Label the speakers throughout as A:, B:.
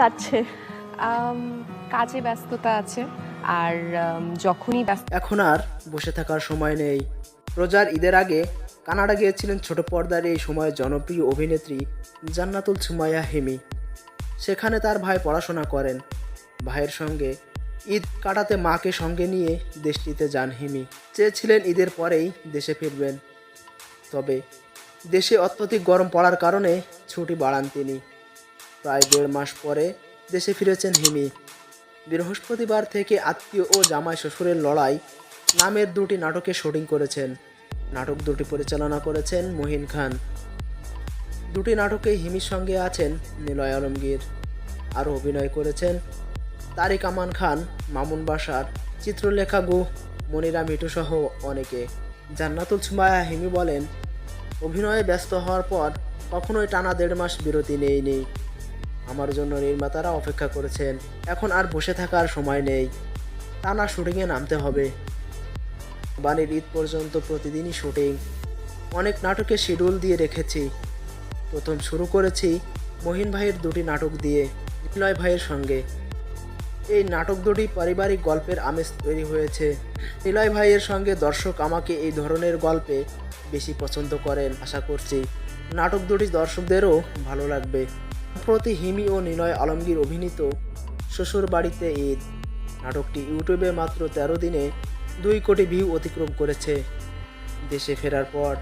A: কাটছে
B: কাজে ব্যস্ততা আছে। আর যখনই ব্যস্ত
C: এখন আর বসে থাকার সময় নেই। রোজার ঈদের আগে কানাডা গিয়েছিলেন ছোট পর্দার এই সময় জনপ্রিয় অভিনেত্রী জান্নাতুল সুমাইয়া হেমি। সেখানে তার ভাই পড়াশোনা করেন। ভাইয়ের সঙ্গে ঈদ কাটাতে মাকে সঙ্গে নিয়ে দেশটিতে যান হিমি। চেয়েছিলেন ঈদের পরেই দেশে ফিরবেন। তবে দেশে অত্যধিক গরম পড়ার কারণে ছুটি বাড়ান তিনি। প্রায় দেড় মাস পরে দেশে ফিরেছেন হিমি। বৃহস্পতিবার থেকে আত্মীয় ও জামাই শ্বশুরের লড়াই নামের দুটি নাটকে শুটিং করেছেন। নাটক দুটি পরিচালনা করেছেন মহিন খান। দুটি নাটকে হিমির সঙ্গে আছেন নিলয় আলমগীর। আরও অভিনয় করেছেন তারিক আমান খান, মামুন বাসার, চিত্রলেখা গুহ, মনিরা মিঠু সহ অনেকে। জান্নাতুল সুমায়া হিমি বলেন, অভিনয়ে ব্যস্ত হওয়ার পর কখনোই টানা দেড় মাস বিরতি নেইনি আমার জন্য নির্মাতারা অপেক্ষা করেছেন। এখন আর বসে থাকার সময় নেই। টানা শুটিংয়ে নামতে হবে। বাণীর ঈদ পর্যন্ত প্রতিদিনই শুটিং। অনেক নাটকে শিডিউল দিয়ে রেখেছি। প্রথম শুরু করেছি মহিন ভাইয়ের দুটি নাটক দিয়ে নিলয় ভাইয়ের সঙ্গে। এই নাটক দুটি পারিবারিক গল্পের আমেজ তৈরি হয়েছে। নিলয় ভাইয়ের সঙ্গে দর্শক আমাকে এই ধরনের গল্পে বেশি পছন্দ করেন, আশা করছি। নাটক দুটি দর্শকদেরও ভালো লাগবে। প্রতি হিমি ও নিলয় আলমগীর অভিনীত শ্বশুর বাড়িতে ঈদ নাটকটি ইউটিউবে মাত্র তেরো দিনে দুই কোটি ভিউ অতিক্রম করেছে। দেশে ফেরার পর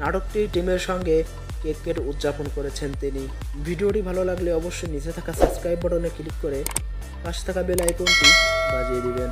C: নাটকটি টিমের সঙ্গে কেক কেটে উদযাপন করেছেন তিনি। ভিডিওটি ভালো লাগলে অবশ্যই নিচে থাকা সাবস্ক্রাইব বাটনে ক্লিক করে পাশে থাকা বেল আইকনটি বাজিয়ে দিবেন।